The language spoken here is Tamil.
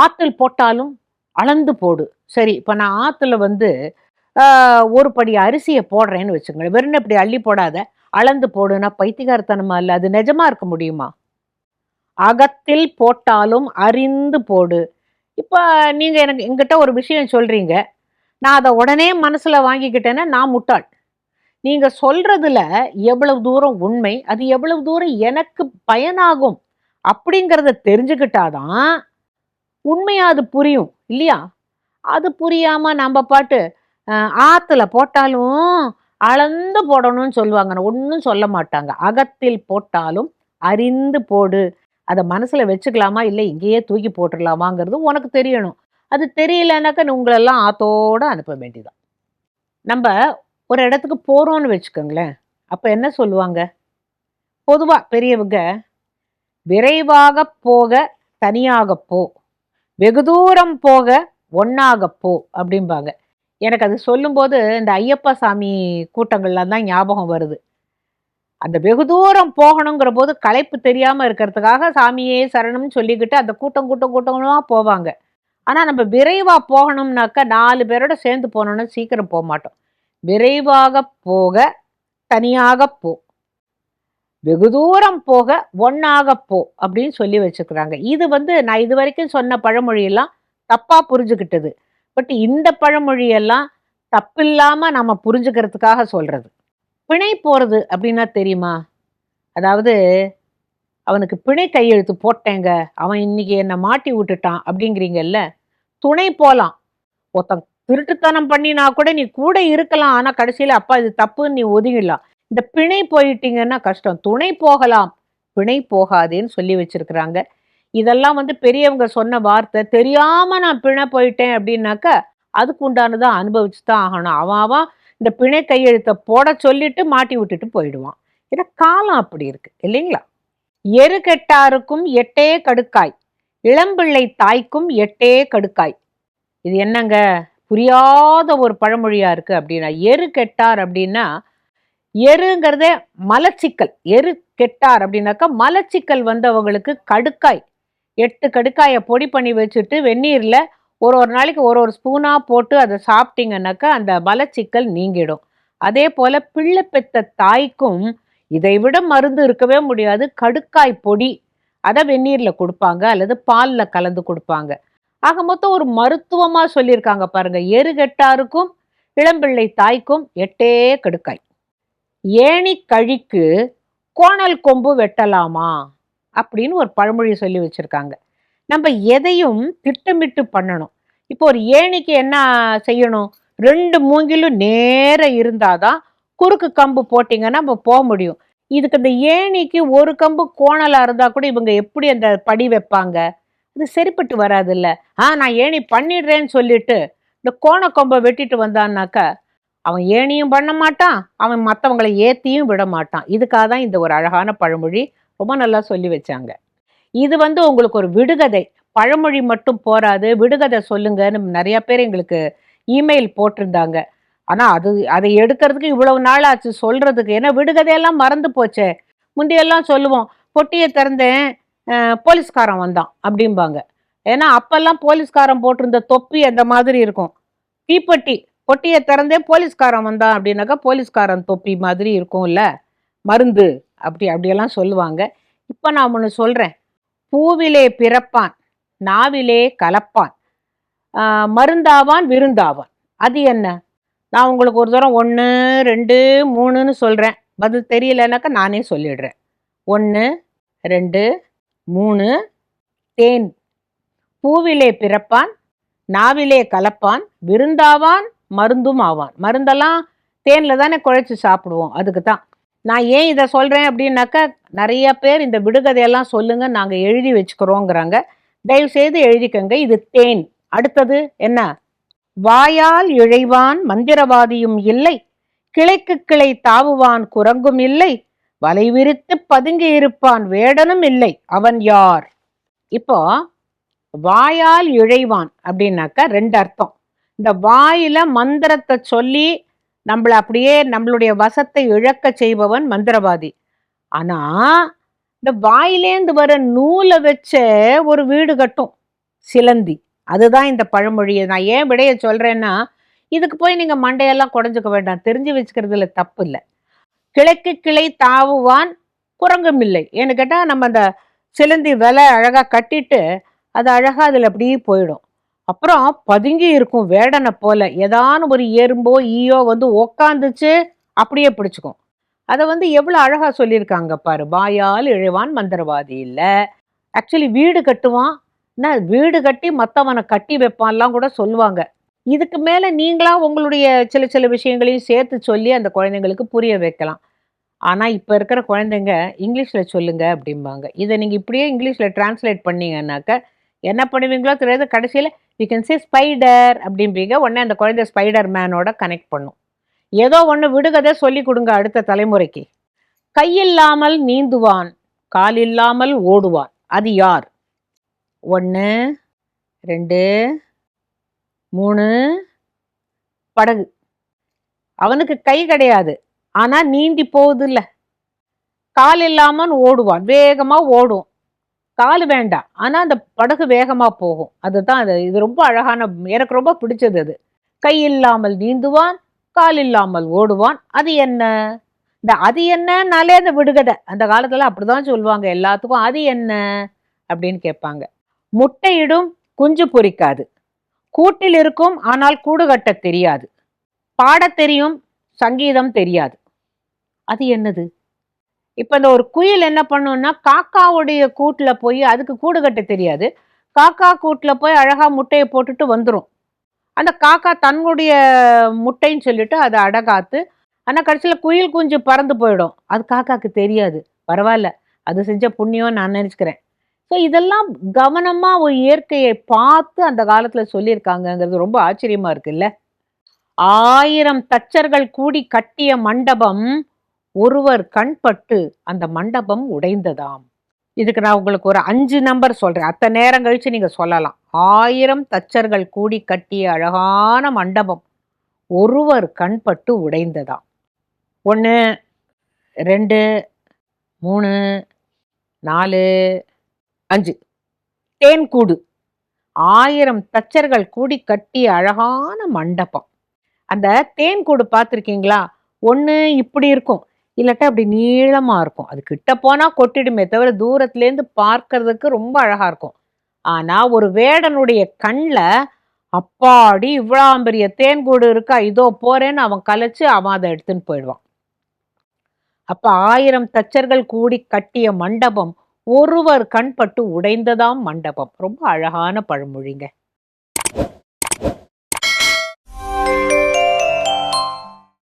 ஆத்தில் போட்டாலும் அளந்து போடு. சரி இப்போ நான் ஆற்றுல வந்து ஒரு படி அரிசியை போடுறேன்னு வச்சுக்கோங்களேன். வெறும் இப்படி அள்ளி போடாத. அளந்து போடுனா பைத்தியகாரத்தனமா இல்லை? அது நிஜமா இருக்க முடியுமா? அகத்தில் போட்டாலும் அறிந்து போடு. இப்போ நீங்கள் எனக்கு எங்கிட்ட ஒரு விஷயம் சொல்கிறீங்க நான் அதை உடனே மனசில் வாங்கிக்கிட்டேன்னா நான் முட்டாள். நீங்கள் சொல்கிறதுல எவ்வளவு தூரம் உண்மை அது எவ்வளவு தூரம் எனக்கு பயனாகும் அப்படிங்கிறத தெரிஞ்சுக்கிட்டாதான் உண்மையாக அது புரியும் இல்லையா? அது புரியாமல் நம்ம பாட்டு ஆற்றுல போட்டாலும் அளந்து போடணும்னு சொல்லுவாங்க. ஒன்றும் சொல்ல மாட்டாங்க. அகத்தில் போட்டாலும் அறிந்து போடு. அதை மனசில் வச்சுக்கலாமா? இல்லை இங்கேயே தூக்கி போட்டுடலாமாங்கிறது உனக்கு தெரியணும். அது தெரியலனாக்கா உங்களெல்லாம் ஆத்தோடு அனுப்ப வேண்டியதான் நம்ம ஒரு இடத்துக்கு போகிறோம்னு வச்சுக்கோங்களேன். அப்போ என்ன சொல்லுவாங்க? பொதுவாக பெரியவங்க விரைவாக போக தனியாக போ. வெகு தூரம் போக ஒன்னாக போ அப்படிம்பாங்க. எனக்கு அது சொல்லும்போது இந்த ஐயப்பா சாமி கூட்டங்கள்லாம் தான் ஞாபகம் வருது. அந்த வெகு தூரம் போகணுங்கிற போது களைப்பு தெரியாம இருக்கிறதுக்காக சாமியே சரணம்னு சொல்லிக்கிட்டு அந்த கூட்டம் கூட்டம் கூட்டமா போவாங்க. ஆனால் நம்ம விரைவாக போகணும்னாக்கா நாலு பேரோட சேர்ந்து போனோம்னா சீக்கிரம் போக மாட்டோம் விரைவாக போக தனியாக போ. வெகு தூரம் போக ஒன்னாக போ அப்படின்னு சொல்லி வச்சுக்கிறாங்க. இது வந்து நான் இது வரைக்கும் சொன்ன பழமொழியெல்லாம் தப்பாக புரிஞ்சுக்கிட்டது பட் இந்த பழமொழியெல்லாம் தப்பில்லாமல் நம்ம புரிஞ்சுக்கிறதுக்காக சொல்றது. பிணை போறது அப்படின்னா தெரியுமா? அதாவது அவனுக்கு பிணை கையெழுத்து போட்டேங்க. அவன் இன்னைக்கு என்னை மாட்டி விட்டுட்டான் அப்படிங்கிறீங்கல்ல? துணை போலாம். ஒருத்தன் திருட்டுத்தனம் பண்ணினா கூட நீ கூட இருக்கலாம். ஆனால் கடைசியில அப்பா இது தப்புன்னு நீ ஒதுங்கிடலாம். இந்த பிணை போயிட்டீங்கன்னா கஷ்டம். துணை போகலாம். பிணை போகாதேன்னு சொல்லி வச்சிருக்கிறாங்க. இதெல்லாம் வந்து பெரியவங்க சொன்ன வார்த்தை. தெரியாம நான் பிணை போயிட்டேன் அப்படின்னாக்க அதுக்கு உண்டானதான் அனுபவிச்சு தான் ஆகணும். அவன் அவன் இந்த பிணை கையெழுத்தை போட சொல்லிட்டு மாட்டி விட்டுட்டு போயிடுவான். ஏன்னா காலம் அப்படி இருக்கு. இல்லைங்களா? எரு கெட்டாருக்கும் எட்டே கடுக்காய். இளம்பிள்ளை தாய்க்கும் எட்டே கடுக்காய். இது என்னங்க? புரியாத ஒரு பழமொழியா இருக்கு அப்படின்னா எரு கெட்டார் அப்படின்னா எருங்கிறதே மலச்சிக்கல். எரு கெட்டார் அப்படின்னாக்கா மலச்சிக்கல் வந்தவங்களுக்கு கடுக்காய். எட்டு கடுக்காயை பொடி பண்ணி வச்சுட்டு வெந்நீரில் ஒரு ஒரு நாளைக்கு ஒரு ஒரு ஸ்பூனாக போட்டு அதை சாப்பிட்டீங்கன்னாக்கா அந்த மலச்சிக்கல் நீங்கிடும். அதே போல் பிள்ளை பெத்த தாய்க்கும் இதை விட மருந்து இருக்கவே முடியாது. கடுக்காய் பொடி அதை வெந்நீரில் கொடுப்பாங்க அல்லது பாலில் கலந்து கொடுப்பாங்க. ஆக மொத்தம் ஒரு மருத்துவமாக சொல்லியிருக்காங்க பாருங்கள் எருகெட்டாருக்கும் இளம்பிள்ளை தாய்க்கும் எட்டே கடுக்காய். ஏணி கழிக்கு கோணல் கொம்பு வெட்டலாமா? அப்படின்னு ஒரு பழமொழி சொல்லி வச்சுருக்காங்க. நம்ம எதையும் திட்டமிட்டு பண்ணணும். இப்போ ஒரு ஏணிக்கு என்ன செய்யணும்? ரெண்டு மூங்கிலும் நேர இருந்தாதான் குறுக்கு கம்பு போட்டிங்கன்னா நம்ம போக முடியும். இதுக்கு இந்த ஏணிக்கு ஒரு கம்பு கோணலாக இருந்தால் கூட இவங்க எப்படி அந்த படி வைப்பாங்க? அது சரிப்பட்டு வராதுல்ல. ஆ நான் ஏணி பண்ணிடுறேன்னு சொல்லிட்டு இந்த கோண கொம்பை வெட்டிட்டு வந்தான்னாக்கா அவன் ஏனியும் பண்ண மாட்டான் அவன் மற்றவங்களை ஏத்தியும் விட மாட்டான். இதுக்காக தான் இந்த ஒரு அழகான பழமொழி ரொம்ப நல்லா சொல்லி வச்சாங்க. இது வந்து உங்களுக்கு ஒரு விடுகதை. பழமொழி மட்டும் போராது விடுகதை சொல்லுங்கன்னு நிறைய பேர் எங்களுக்கு இமெயில் போட்டிருந்தாங்க. ஆனால் அது அதை எடுக்கிறதுக்கு இவ்வளவு நாள் ஆச்சு சொல்கிறதுக்கு ஏன்னா விடுகதையெல்லாம் மறந்து போச்சே. முந்தையெல்லாம் சொல்லுவோம் பொட்டியை திறந்தேன் போலீஸ்காரன் வந்தான் அப்படிம்பாங்க. ஏன்னா அப்போல்லாம் போலீஸ்காரன் போட்டிருந்த தொப்பி அந்த மாதிரி இருக்கும். தீப்பெட்டி பொட்டியை திறந்தே போலீஸ்காரன் வந்தான் அப்படின்னாக்கா போலீஸ்காரன் தொப்பி மாதிரி இருக்கும்ல. மருந்து அப்படி அப்படியெல்லாம் சொல்லுவாங்க. இப்போ நான் ஒன்று சொல்கிறேன் பூவிலே பிறப்பான் நாவிலே கலப்பான். மருந்தாவான் விருந்தாவான். அது என்ன? நான் உங்களுக்கு ஒரு தூரம் ஒன்று ரெண்டு மூணுன்னு சொல்கிறேன் பதில் தெரியலனாக்கா நானே சொல்லிடுறேன். ஒன்று ரெண்டு மூணு தேன். பூவிலே பிறப்பான் நாவிலே கலப்பான் விருந்தாவான் மருந்தும் ஆவான். மருந்தெல்லாம் தேனில் தானே குழைச்சி சாப்பிடுவோம். அதுக்கு தான் நான் ஏன் இதை சொல்கிறேன் அப்படின்னாக்கா நிறைய பேர் இந்த விடுகதையெல்லாம் சொல்லுங்கள் நாங்கள் எழுதி வச்சுக்கிறோங்கிறாங்க. தயவுசெய்து எழுதிக்கங்க. இது தேன். அடுத்தது என்ன? வாயால் இழைவான் மந்திரவாதியும் இல்லை. கிளைக்கு கிளை தாவுவான் குரங்கும் இல்லை. வலை விரித்து பதுங்கி இருப்பான் வேடனும் இல்லை. அவன் யார்? இப்போ வாயால் இழைவான் அப்படின்னாக்கா ரெண்டு அர்த்தம். இந்த வாயில மந்திரத்தை சொல்லி நம்மளை அப்படியே நம்மளுடைய வசத்தை இழக்க செய்பவன் மந்திரவாதி. ஆனா இந்த வாயிலேந்து வர நூலை வச்ச ஒரு வீடு கட்டும் சிலந்தி. அதுதான் இந்த பழமொழியை நான் ஏன் விடைய சொல்றேன்னா இதுக்கு போய் நீங்க மண்டையெல்லாம் குடஞ்சுக்க வேண்டாம். தெரிஞ்சு வச்சுக்கிறதுல தப்பு இல்லை கிளைக்கு கிளை தாவுவான் குரங்கும் இல்லை. ஏன்னு கேட்டால் நம்ம அந்த சிலந்தி விலை அழகாக கட்டிட்டு அது அழகாக அதில் அப்படியே போயிடும். அப்புறம் பதுங்கி இருக்கும் வேடனை போல. ஏதான ஒரு எறும்போ ஈயோ வந்து உக்காந்துச்சு அப்படியே பிடிச்சிக்கும். அதை வந்து எவ்வளோ அழகாக சொல்லியிருக்காங்க பாரு. வாயால் இழைவான் மந்திரவாதி இல்லை. ஆக்சுவலி வீடு கட்டுவான். என்ன வீடு கட்டி மற்றவனை கட்டி வைப்பான்லாம் கூட சொல்லுவாங்க. இதுக்கு மேலே நீங்களா உங்களுடைய சில சில விஷயங்களையும் சேர்த்து சொல்லி அந்த குழந்தைங்களுக்கு புரிய வைக்கலாம். ஆனால் இப்போ இருக்கிற குழந்தைங்க இங்கிலீஷில் சொல்லுங்க அப்படிம்பாங்க. இதை நீங்கள் இப்படியே இங்கிலீஷில் டிரான்ஸ்லேட் பண்ணீங்கன்னாக்க என்ன பண்ணுவீங்களோ தெரியாது. கடைசியில் யூ கேன் சே ஸ்பைடர் அப்படிம்பீங்க. உடனே அந்த குழந்தை ஸ்பைடர் மேனோட கனெக்ட் பண்ணும். ஏதோ ஒன்று விடுகதை சொல்லி கொடுங்க அடுத்த தலைமுறைக்கு. கையில்லாமல் நீந்துவான் கால் இல்லாமல் ஓடுவான். அது யார்? ஒன்று ரெண்டு மூணு படகு. அவனுக்கு கை கிடையாது. ஆனால் நீந்தி போகுது இல்லை கால் இல்லாமல் ஓடுவான். வேகமாக ஓடும். கால் வேண்டாம். ஆனால் அந்த படகு வேகமாக போகும். அதுதான் அது. இது ரொம்ப அழகான எனக்கு ரொம்ப பிடிச்சது அது. கை இல்லாமல் நீந்துவான் கால் இல்லாமல் ஓடுவான். அது என்ன? இந்த அது என்னன்னாலே அந்த விடுகதை. அந்த காலத்துல அப்படிதான் சொல்லுவாங்க எல்லாத்துக்கும். அது என்ன? அப்படின்னு கேட்பாங்க. முட்டையிடும் குஞ்சு பொரிக்காது கூட்டில் இருக்கும் ஆனால் கூடு கட்ட தெரியாது. பாடத் தெரியும் சங்கீதம் தெரியாது. அது என்னது? இப்போ இந்த ஒரு குயில் என்ன பண்ணும்னா காக்காவுடைய கூட்டில் போய் அதுக்கு கூடு கட்ட தெரியாது. காக்கா கூட்டில் போய் அழகாக முட்டையை போட்டுட்டு வந்துடும் அந்த காக்கா தன்னுடைய முட்டைன்னு சொல்லிட்டு அதை அடகாத்து ஆனால் கடைசியில் குயில் குஞ்சு பறந்து போயிடும். அது காக்காக்கு தெரியாது. பரவாயில்ல. அது செஞ்ச புண்ணியம் நான் நினச்சிக்கிறேன். ஸோ இதெல்லாம் கவனமாக ஒரு இயற்கையை பார்த்து அந்த காலத்தில் சொல்லியிருக்காங்கங்கிறது ரொம்ப ஆச்சரியமாக இருக்குல்ல. ஆயிரம் தச்சர்கள் கூடி கட்டிய மண்டபம் ஒருவர் கண்பட்டு அந்த மண்டபம் உடைந்ததாம். இதுக்கு நான் உங்களுக்கு ஒரு அஞ்சு நம்பர் சொல்கிறேன் அத்தனை நேரம் கழித்து நீங்கள் சொல்லலாம். ஆயிரம் தச்சர்கள் கூடி கட்டிய அழகான மண்டபம் ஒருவர் கண்பட்டு உடைந்ததாம். ஒன்று ரெண்டு மூணு நாலு அஞ்சு. தேன்கூடு ஆயிரம் தச்சர்கள் கூடி கட்டிய அழகான மண்டபம். அந்த தேன்கூடு பார்த்துருக்கீங்களா? ஒன்று இப்படி இருக்கும். இல்லாட்டா அப்படி நீளமாக இருக்கும். அது கிட்ட போனால் கொட்டிடுமே தவிர தூரத்துலேருந்து பார்க்கறதுக்கு ரொம்ப அழகாக இருக்கும். ஆனால் ஒரு வேடனுடைய கண்ணில் அப்பாடி இவ்வளோ பெரிய தேன்கூடு இருக்கா இதோ போறேன்னு அவன் கலைச்சு அவன் அதை எடுத்துன்னு போயிடுவான். அப்போ ஆயிரம் தச்சர்கள் கூடி கட்டிய மண்டபம் ஒருவர் கண்பட்டு உடைந்ததாம் மண்டபம். ரொம்ப அழகான பழமொழிங்க.